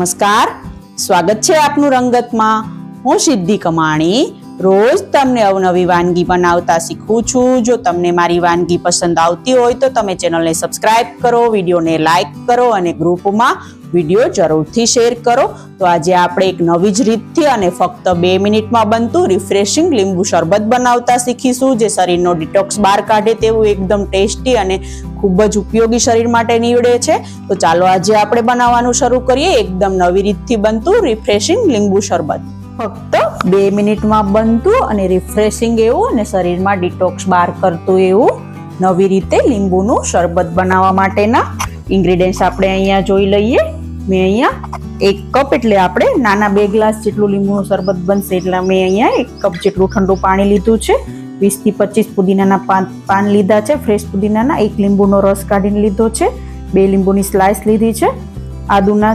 નમસ્કાર. સ્વાગત છે આપનું રંગતમાં. હું સિદ્ધિ કમાણી. રોજ તમને અવનવી વાનગી બનાવતા શીખું છું. જો તમને મારી વાનગી પસંદ આવતી હોય તો તમે ચેનલને સબસ્ક્રાઇબ કરો, વિડીયોને લાઇક કરો અને ગ્રુપમાં વીડિયો જરૂરથી શેર કરો. તો આજે આપણે એક નવી જ રીતથી અને ફક્ત બે મિનિટમાં બનતું રિફ્રેશિંગ લીંબુ શરબત બનાવતા શીખીશું. જે શરીરનો ડિટોક્સ બહાર કાઢે તેવું એકદમ ટેસ્ટી અને ખૂબ જ ઉપયોગી શરીર માટે નીવડે છે. તો ચાલો આજે આપણે બનાવવાનું શરૂ કરીએ. એકદમ નવી રીતથી બનતું રિફ્રેશિંગ લીંબુ શરબત. ફક્ત બે મિનિટમાં બનતું અને રિફ્રેશિંગ એવું અને શરીરમાં ડિટોક્સ બહાર કરતું એવું નવી રીતે લીંબુનું શરબત બનાવવા માટેના ઇન્ગ્રીડિયન્ટ્સ આપણે અહીંયા જોઈ લઈએ. મેં અહીંયા એક કપ એટલે આપણે નાના બે ગ્લાસ જેટલું લીંબુનું શરબત બનશે એટલે મેં અહીંયા એક કપ જેટલું ઠંડુ પાણી લીધું છે. વીસથી પચીસ પુદીનાના પાન પાન લીધા છે. ફ્રેશ પુદીનાના એક લીંબુનો રસ કાઢીને લીધો છે. બે લીંબુની સ્લાઇસ લીધી છે. આદુના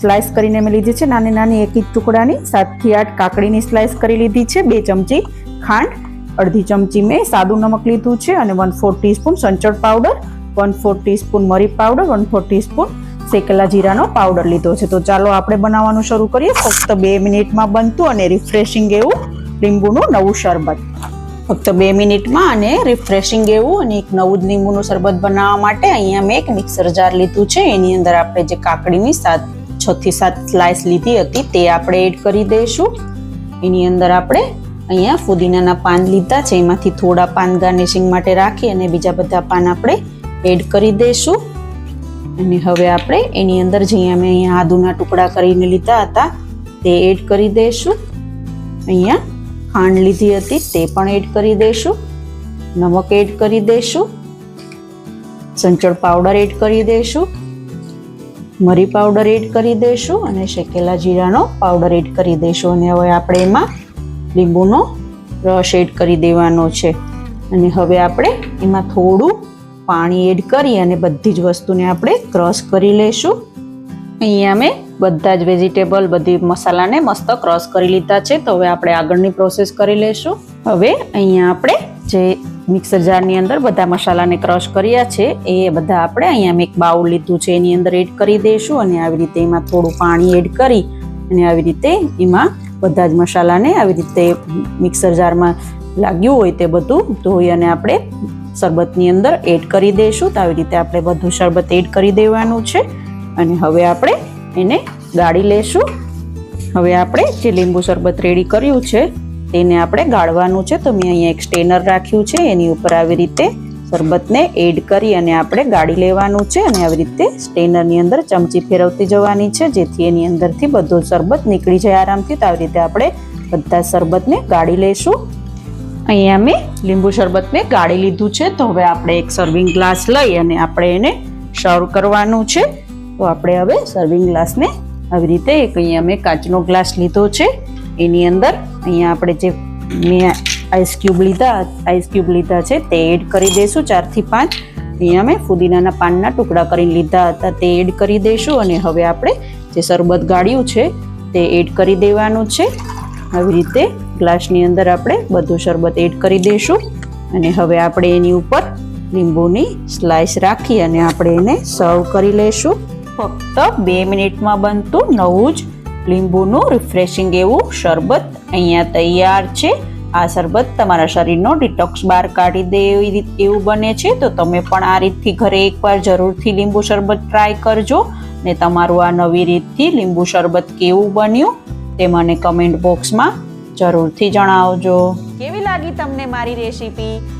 સ્લાઇસ કરીને મેં લીધી છે. નાની નાની એક ઇંચ ટુકડાની, સાતથી આઠ કાકડીની સ્લાઇસ કરી લીધી છે. બે ચમચી ખાંડ, અડધી ચમચી મેં સાદું નમક લીધું છે અને વન ફોર ટીસ્પૂન સંચળ પાવડર વન ફોર ટીસ્પૂન મરી પાવડર વન ફોર ટીસ્પૂન શેકેલા જીરાનો પાવડર લીધો છે. તો ચાલો આપણે બનાવવાનું શરૂ કરીએ. ફક્ત બે મિનિટમાં બનતું અને રિફ્રેશિંગ એવું લીંબુનું નવું શરબત. ફક્ત બે મિનિટમાં અને રિફ્રેશિંગ એવું અને એક નવું જ લીંબુનું શરબત બનાવવા માટે અહીંયા મેં એક મિક્સર જાર લીધું છે. એની અંદર આપણે જે કાકડીની સાત, છ થી સાત સ્લાઇસ લીધી હતી તે આપણે એડ કરી દઈશું. એની અંદર આપણે અહીંયા ફુદીનાના પાન લીધા છે. એમાંથી થોડા પાન ગાર્નિશિંગ માટે રાખી અને બીજા બધા પાન આપણે એડ કરી દઈશું. અને હવે આપણે એની અંદર જે અમે અહીંયા આદુના ટુકડા કરીને લીધા હતા તે એડ કરી દઈશું. અહીંયા ખાંડ લીધી હતી, તે પણ એડ કરી દઈશું નમક એડ કરી દઈશું સંચળ પાવડર એડ કરી દઈશું મરી પાવડર એડ કરી દઈશું અને શેકેલા જીરાનો પાવડર એડ કરી દઈશું અને હવે આપણે એમાં લીંબુનો રસ એડ કરી દેવાનો છે. અને હવે આપણે એમાં થોડું પાણી એડ કરી અને બધી જ વસ્તુને આપણે ક્રશ કરી લઈશું અહીંયા મેં બધા જ વેજીટેબલ બધી મસાલાને મસ્ત ક્રશ કરી લીધા છે. તો હવે આપણે આગળની પ્રોસેસ કરી લઈશું. હવે અહીંયા આપણે જે મિક્સર જારની અંદર બધા મસાલાને ક્રશ કર્યા છે, એ બધા આપણે અહીંયા મેં એક બાઉલ લીધું છે, એની અંદર એડ કરી દઈશું અને આવી રીતે એમાં થોડું પાણી એડ કરી અને આવી રીતે એમાં બધા જ મસાલાને આવી રીતે મિક્સર જારમાં લાગ્યું હોય તે બધું ધોઈ અને આપણે શરબતની અંદર એડ કરી દઈશું. તો આવી રીતે આપણે બધું શરબત એડ કરી દેવાનું છે. અને હવે આપણે એને ગાળી લેશું. હવે આપણે જે લીંબુ શરબત રેડી કર્યું છે, તેને આપણે ગાળવાનું છે. તો મેં અહીંયા એક સ્ટેનર રાખ્યું છે, એની ઉપર આવી રીતે શરબતને એડ કરી અને આપણે ગાળી લેવાનું છે અને આવી રીતે સ્ટેનરની અંદર ચમચી ફેરવતી જવાની છે, જેથી એની અંદરથી બધું શરબત નીકળી જાય આરામથી. તો આવી રીતે આપણે બધા શરબતને ગાળી લઈશું અહીંયા મેં લીંબુ શરબતને ગાળી લીધું છે. તો હવે આપણે એક સર્વિંગ ગ્લાસ લઈ અને આપણે એને સર્વ કરવાનું છે. તો આપણે હવે સર્વિંગ ગ્લાસને આવી રીતે એક અહીંયા મેં કાચનો ગ્લાસ લીધો છે. એની અંદર અહીંયા આપણે જે મેં આઈસ ક્યુબ લીધા આઈસ ક્યુબ લીધા છે તે એડ કરી દઈશું ચારથી પાંચ. અહીંયા મેં ફુદીનાના પાનના ટુકડા કરીને લીધા હતા તે એડ કરી દઈશું અને હવે આપણે જે શરબત ગાળ્યું છે તે એડ કરી દેવાનું છે. આવી રીતે ગ્લાસની અંદર આપણે બધું શરબત એડ કરી દઈશું અને હવે આપણે એની ઉપર લીંબુની સ્લાઇસ રાખી અને આપણે એને સર્વ કરી લઈશું. ફક્ત બે મિનિટમાં બનતું નવું જ લીંબુનું રિફ્રેશિંગ એવું શરબત અહીંયા તૈયાર છે. આ શરબત તમારા શરીરનો ડિટોક્સ બહાર કાઢી દે એવી રીત એવું બને છે. તો તમે પણ આ રીતથી ઘરે એકવાર જરૂરથી લીંબુ શરબત ટ્રાય કરજો ને તમારું આ નવી રીતથી લીંબુ શરબત કેવું બન્યું તે મને કમેન્ટ બોક્સમાં જરૂરથી જણાવજો. કેવી લાગી તમને મારી રેસીપી